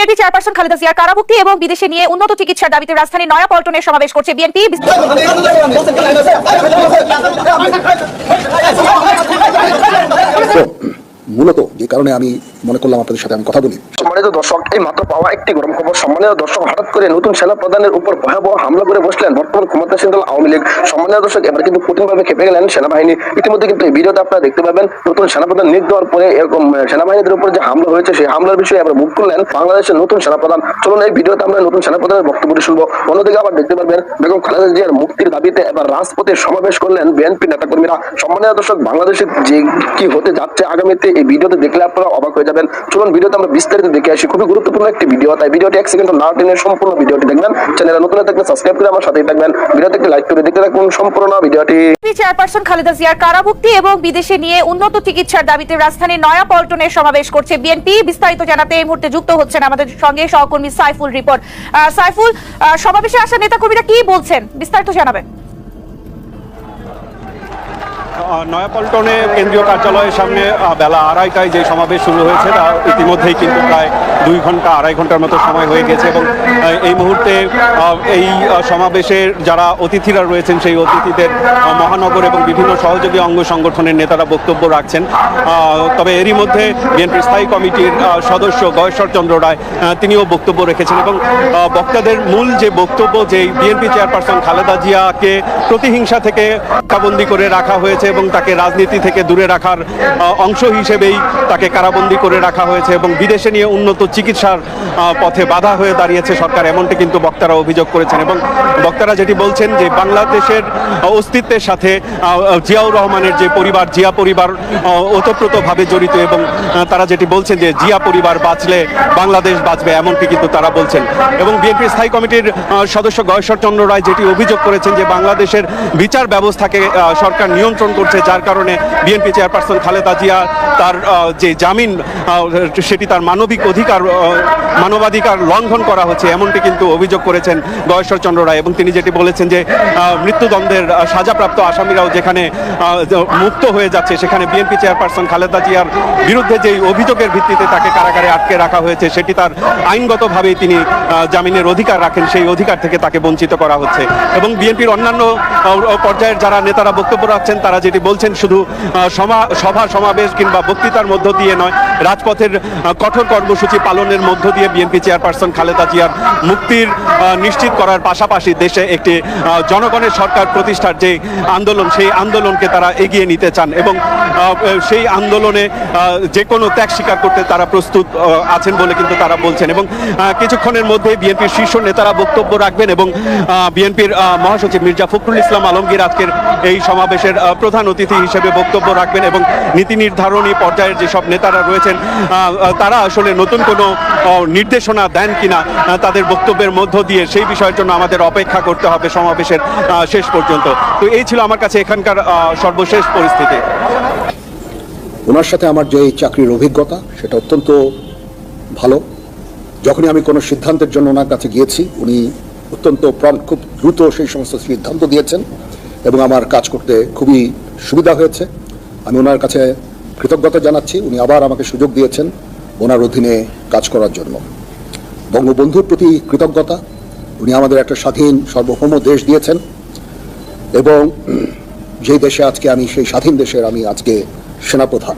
BNP chairperson Khaleda জিয়ার কারাভুক্তি এবং বিদেশে নিয়ে উন্নত চিকিৎসার দাবিতে রাজধানীর নয়াপল্টনে সমাবেশ করছে বিএনপি। মূলত যে কারণে আমি মনে করলাম আপনাদের সাথে আমি কথা বলি। সম্মানিত দর্শক, এই মাত্র পাওয়া একটি গরম খবর। সম্মানিত দর্শক, হঠাৎ করে নতুন সেনা প্রধানের উপর ভয়াবহ হামলা করে বসলেন বর্তমান ক্ষমতাসীন দল আওয়ামী লীগ। সম্মানিত দর্শক, এবার কিন্তু কঠিনভাবে খেপে গেলেন সেনাবাহিনী। ইতিমধ্যে কিন্তু এই ভিডিওতে আপনারা দেখতে পাবেন, নতুন সেনাপ্রধান নিয়োগ দেওয়ার পরে এরকম সেনাবাহিনীদের উপর যে হামলা হয়েছে, সেই হামলার বিষয়ে আবার মুখ খুললেন বাংলাদেশের নতুন সেনাপ্রধান চলুন এই ভিডিওতে আমরা নতুন সেনাপ্রধানের বক্তব্যটি শুনব। অন্যদিকে আবার দেখতে পারবেন, বেগম খালেদা জিয়ার মুক্তির দাবিতে এবার রাজপথে সমাবেশ করলেন বিএনপি নেতাকর্মীরা। সম্মানিত দর্শক, বাংলাদেশে যে কি হতে যাচ্ছে আগামীতে এই ভিডিওতে দেখলে আপনারা অবাক হয়ে যাবেন। চলুন ভিডিওতে আমরা বিস্তারিত দেখে আসি। খুবই গুরুত্বপূর্ণ একটি ভিডিও। তাই ভিডিওটি এক সেকেন্ড না টেনে সম্পূর্ণ ভিডিওটি দেখবেন। চ্যানেলে নতুন থাকলে সাবস্ক্রাইব করে আমার সাথেই থাকবেন। ভিডিওতে একটি লাইক করে দেখতে থাকুন সম্পূর্ণ ভিডিওটি। চেয়ারপারসন খালেদা জিয়ার কারামুক্তি এবং বিদেশে নিয়ে উন্নত চিকিৎসার দাবিতে রাজধানীর নয়াপল্টনে সমাবেশ করছে বিএনপি। বিস্তারিত জানাতে এই মুহূর্তে যুক্ত হচ্ছেন আমাদের সঙ্গে সহকর্মী সাইফুল রিপোর্ট। সাইফুল সমাবেশে আসা নেতা নেতাকর্মীরা কি বলছেন? বিস্তারিত জানাবেন। নয়াপল্টনে কেন্দ্রীয় কার্যালয়ের সামনে বেলা আড়াইটায় যে সমাবেশ শুরু হয়েছে, তা ইতিমধ্যেই কিন্তু প্রায় দুই ঘণ্টা, আড়াই ঘণ্টার মতো সময় হয়ে গেছে এবং এই মুহূর্তে এই সমাবেশের যারা অতিথিরা রয়েছেন, সেই অতিথিদের মহানগর এবং বিভিন্ন সহযোগী অঙ্গ সংগঠনের নেতারা বক্তব্য রাখছেন। তবে এরই মধ্যে বিএনপির স্থায়ী কমিটির সদস্য গয়েশ্বর চন্দ্র রায় তিনিও বক্তব্য রেখেছেন এবং বক্তাদের মূল যে বক্তব্য, যে বিএনপি চেয়ারপারসন খালেদা জিয়াকে প্রতিহিংসা থেকে কারাবন্দি করে রাখা হয়েছে এবং তাকে রাজনীতি থেকে দূরে রাখার অংশ হিসেবেই তাকে কারাবন্দি করে রাখা হয়েছে এবং বিদেশে নিয়ে উন্নত চিকিৎসার পথে বাধা হয়ে দাঁড়িয়েছে সরকার। এমনটি কিন্তু বক্তারা অভিযোগ করেছেন এবং বক্তারা যেটি বলছেন যে বাংলাদেশের অস্তিত্বের সাথে জিয়াউর রহমানের যে পরিবার, জিয়া পরিবার ওতপ্রোতভাবে জড়িত এবং তারা যেটি বলছেন যে জিয়া পরিবার বাঁচলে বাংলাদেশ বাঁচবে এমনটি কিন্তু তারা বলছেন। এবং বিএনপি স্থায়ী কমিটির সদস্য গয়েশ্বর চন্দ্র রায় যেটি অভিযোগ করেছেন যে বাংলাদেশের বিচার ব্যবস্থাকে সরকার নিয়ন্ত্রণ করছে, যার কারণে বিএনপি চেয়ারপারসন খালেদা জিয়া তার যে জামিন সেটি তার মানবিক অধিকার মানবাধিকার লঙ্ঘন করা হচ্ছে, এমনটি কিন্তু অভিযোগ করেছেন গয়েশ্বর চন্দ্র রায়। এবং তিনি যেটি বলেছেন যে মৃত্যুদণ্ডের সাজাপ্রাপ্ত আসামিরাও যেখানে মুক্ত হয়ে যাচ্ছে, সেখানে বিএনপি চেয়ারপারসন খালেদা জিয়ার বিরুদ্ধে যেই অভিযোগের ভিত্তিতে তাকে কারাগারে আটকে রাখা হয়েছে, সেটি তার আইনগতভাবেই তিনি জামিনের অধিকার রাখেন, সেই অধিকার থেকে তাকে বঞ্চিত করা হচ্ছে। এবং বিএনপির অন্যান্য পর্যায়ের যারা নেতারা বক্তব্য রাখছেন, তারা যেটি বলছেন শুধু সভা, সমাবেশ কিংবা বক্তৃতার মধ্য দিয়ে নয়, রাজপথের কঠোর কর্মসূচি পালনের মধ্য দিয়ে বিএনপি চেয়ারপারসন খালেদা জিয়ার মুক্তির নিশ্চিত করার পাশাপাশি দেশে একটি জনগণের সরকার প্রতিষ্ঠার যে আন্দোলন, সেই আন্দোলনকে তারা এগিয়ে নিতে চান এবং সেই আন্দোলনে যে কোনো ত্যাগ স্বীকার করতে তারা প্রস্তুত আছেন বলে কিন্তু তারা বলছেন এবং কিছুক্ষণের মধ্যে বিএনপির শীর্ষ নেতারা বক্তব্য রাখবেন এবং বিএনপির মহাসচিব মির্জা ফখরুল ইসলাম আলমগীর আজকের এই সমাবেশের প্রধান অতিথি হিসেবে বক্তব্য রাখবেন এবং নীতি নির্ধারণী পর্যায়ের যেসব নেতারা রয়েছেন তারা আসলে নতুন কোনো নির্দেশনা দেন কিনা তাদের বক্তব্যের মধ্য দিয়ে সেই বিষয়ের জন্য আমাদের অপেক্ষা করতে হবে সমাবেশের শেষ পর্যন্ত। তো এই ছিল আমার কাছে এখানকার সর্বশেষ পরিস্থিতি। ওনার সাথে আমার যে চাকরির অভিজ্ঞতা, সেটা অত্যন্ত ভালো। যখনই আমি কোনো সিদ্ধান্তের জন্য ওনার কাছে গিয়েছি, উনি অত্যন্ত প্রাণ, খুব দ্রুত সেই সমস্ত সিদ্ধান্ত দিয়েছেন। এবং আমার কাজ করতে খুবই সুবিধা হয়েছে। আমি ওনার কাছে কৃতজ্ঞতা জানাচ্ছি। উনি আবার আমাকে সুযোগ দিয়েছেন ওনার অধীনে কাজ করার জন্য। বঙ্গবন্ধুর প্রতি কৃতজ্ঞতা। উনি আমাদের একটা স্বাধীন, সার্বভৌম দেশ দিয়েছেন। এবং যেই দেশে আজকে আমি, সেই স্বাধীন দেশের আমি আজকে সেনাপ্রধান।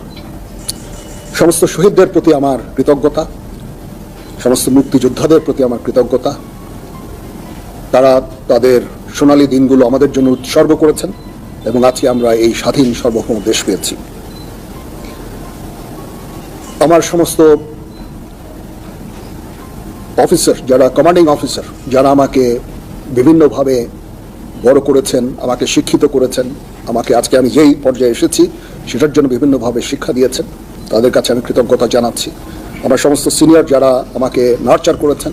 সমস্ত শহীদদের প্রতি আমার কৃতজ্ঞতা। সমস্ত মুক্তিযোদ্ধাদের প্রতি আমার কৃতজ্ঞতা। তারা তাদের সোনালী দিনগুলো আমাদের জন্য উৎসর্গ করেছেন এবং আজকে আমরা এই স্বাধীন সার্বভৌম দেশ পেয়েছি। আমার সমস্ত অফিসার যারা কমান্ডিং অফিসার, যারা আমাকে বিভিন্নভাবে বড় করেছেন, আমাকে শিক্ষিত করেছেন, আমাকে আজকে আমি যেই পর্যায়ে এসেছি সেটার জন্য বিভিন্নভাবে শিক্ষা দিয়েছেন, তাদের কাছে আমি কৃতজ্ঞতা জানাচ্ছি। আমার সমস্ত সিনিয়র যারা আমাকে নার্চার করেছেন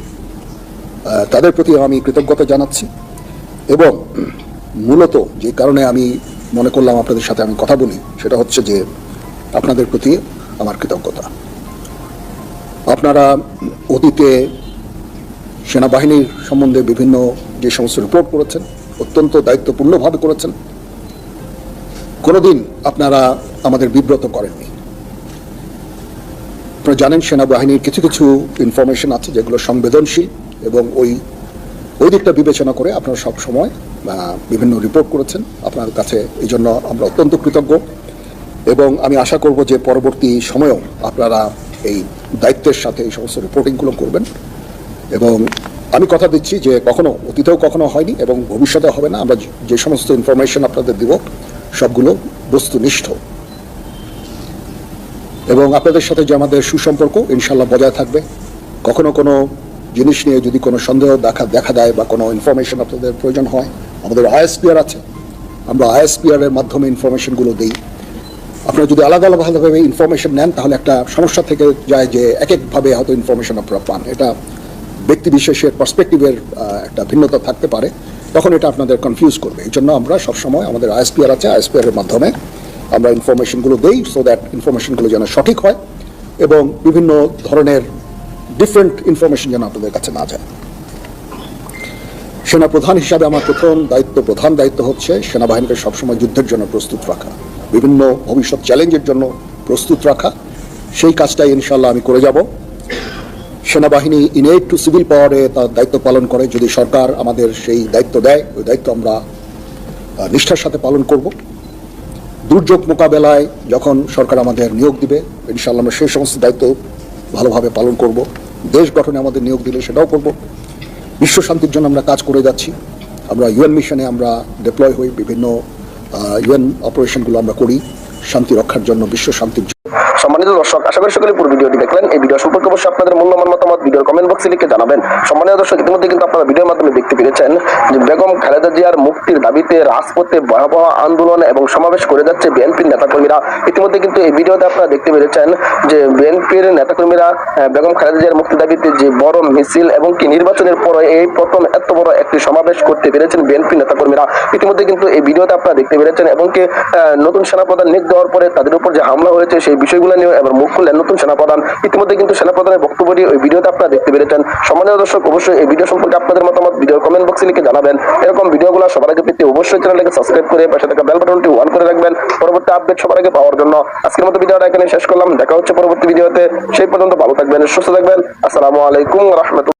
তাদের প্রতি আমি কৃতজ্ঞতা জানাচ্ছি। এবং মূলত যে কারণে আমি মনে করলাম আপনাদের সাথে আমি কথা বলি, সেটা হচ্ছে যে আপনাদের প্রতি আমার কৃতজ্ঞতা। আপনারা অতীতে সেনাবাহিনীর সম্বন্ধে বিভিন্ন যে সমস্ত রিপোর্ট করেছেন, অত্যন্ত দায়িত্বপূর্ণভাবে করেছেন, কোনোদিন আপনারা আমাদের বিব্রত করেননি। আপনারা জানেন, সেনাবাহিনীর কিছু কিছু ইনফরমেশন আছে যেগুলো সংবেদনশীল এবং ওই ওই দিকটা বিবেচনা করে আপনারা সব সময় বিভিন্ন রিপোর্ট করেছেন। আপনার কাছে এই জন্য আমরা অত্যন্ত কৃতজ্ঞ। এবং আমি আশা করব যে পরবর্তী সময়েও আপনারা এই দায়িত্বের সাথে এই সমস্ত রিপোর্টিংগুলো করবেন। এবং আমি কথা দিচ্ছি যে কখনো, অতীতেও কখনো হয়নি এবং ভবিষ্যতে হবে না। আমরা যে- সমস্ত ইনফরমেশন আপনাদের দিব, সবগুলো বস্তুনিষ্ঠ। এবং আপনাদের সাথে যে আমাদের সুসম্পর্ক ইনশাল্লাহ বজায় থাকবে। কখনো কোনো জিনিস নিয়ে যদি কোনো সন্দেহ দেখা দেখা দেয় বা কোনো ইনফরমেশন আপনাদের প্রয়োজন হয়, আমাদের আইএসপিআর আছে। আমরা আইএসপিআর এর মাধ্যমে ইনফরমেশনগুলো দিই। আপনারা যদি আলাদা আলাদাভাবে ইনফরমেশন নেন, তাহলে একটা সমস্যা থেকে যায় যে এক একভাবে হয়তো ইনফরমেশন আপনারা পান। এটা ব্যক্তি বিশেষের পার্সপেক্টিভের একটা ভিন্নতা থাকতে পারে। তখন এটা আপনাদের কনফিউজ করবে। এই জন্য আমরা সবসময় আমাদের আইএসপিআর আছে আইএসপিআর এর মাধ্যমে আমরা ইনফরমেশনগুলো দিই সো দ্যাট ইনফরমেশনগুলো যেন সঠিক হয়। এবং বিভিন্ন ধরনের ডিফারেন্ট ইনফরমেশন যেন আপনাদের কাছে না যায়। সেনা প্রধান হিসাবে আমার প্রথম দায়িত্ব, প্রধান দায়িত্ব হচ্ছে সেনাবাহিনীকে সবসময় যুদ্ধের জন্য প্রস্তুত রাখা। বিভিন্ন ভবিষ্যৎ চ্যালেঞ্জের জন্য প্রস্তুত রাখা। সেই কাজটাই ইনশাল্লাহ আমি করে যাব। সেনাবাহিনী ইনেট টু সিভিল পাওয়ারে তার দায়িত্ব পালন করে। যদি সরকার আমাদের সেই দায়িত্ব দেয়, ওই দায়িত্ব আমরা নিষ্ঠার সাথে পালন করব। দুর্যোগ মোকাবেলায় যখন সরকার আমাদের নিয়োগ দিবে ইনশাল্লাহ আমরা সেই সমস্ত দায়িত্ব ভালোভাবে পালন করব। দেশ গঠনে আমাদের নিয়োগ দিলে সেটাও করব। বিশ্ব শান্তির জন্য আমরা কাজ করে যাচ্ছি। আমরা ইউএন মিশনে আমরা ডিপ্লয় হই, বিভিন্ন ইউএন অপারেশনগুলো আমরা করি। শান্তি রক্ষার জন্য, বিশ্ব শান্তির জন্য। সম্মানিত দর্শক, আশা করি সকলে পুরো ভিডিওটি দেখলেন। এই ভিডিও সম্পর্কে অবশ্যই আপনাদের মূল্যবান মতামত ভিডিওর কমেন্ট বক্সে লিখে জানাবেন। সম্মানিত দর্শক, ইতিমধ্যে কিন্তু আপনারা ভিডিওর মাধ্যমে দেখতে পেরেছেন যে বেগম খালেদা জিয়ার মুক্তির দাবিতে রাজপথে ভয়াবহ আন্দোলন এবং সমাবেশ করে যাচ্ছে বিএনপির নেতাকর্মীরা। ইতিমধ্যে কিন্তু এই ভিডিওতে আপনারা দেখতে পেরেছেন যে বিএনপির নেতাকর্মীরা বেগম খালেদা জিয়ার মুক্তির দাবিতে যে বড় মিছিল এবং কি নির্বাচনের পরে এই প্রথম এত বড় একটি সমাবেশ করতে পেরেছেন বিএনপি নেতাকর্মীরা। ইতিমধ্যে কিন্তু এই ভিডিওতে আপনারা দেখতে পেরেছেন এবং কি নতুন সেনাপ্রধান নিয়োগ দেওয়ার পরে তাদের উপর যে হামলা হয়েছে সেই বিষয়গুলো নিয়ে এবার মুখ খুললেন নতুন সেনাপ্রধান। ইতিমধ্যে কিন্তু সেনাপ্রধানের বক্তব্যটি ওই ভিডিওতে আপনারা দেখতে পেরেছেন। সম্মানীয় দর্শক, অবশ্যই এই ভিডিও সম্পর্কে আপনাদের মতামত ভিডিও কমেন্ট বক্সে লিখে জানাবেন। এরকম ভিডিওগুলো সবার আগে পেতে অবশ্যই চ্যানেলটাকে সাবস্ক্রাইব করে পাশে থাকা বেল বাটনটি অন করে রাখবেন। পরবর্তী আপডেট সবার আগে পাওয়ার জন্য আজকের মতো ভিডিওটা এখানে শেষ করলাম। দেখা হচ্ছে পরবর্তী ভিডিওতে। সেই পর্যন্ত ভালো থাকবেন, সুস্থ থাকবেন। আসসালামু আলাইকুম রহমতুল্লাহ।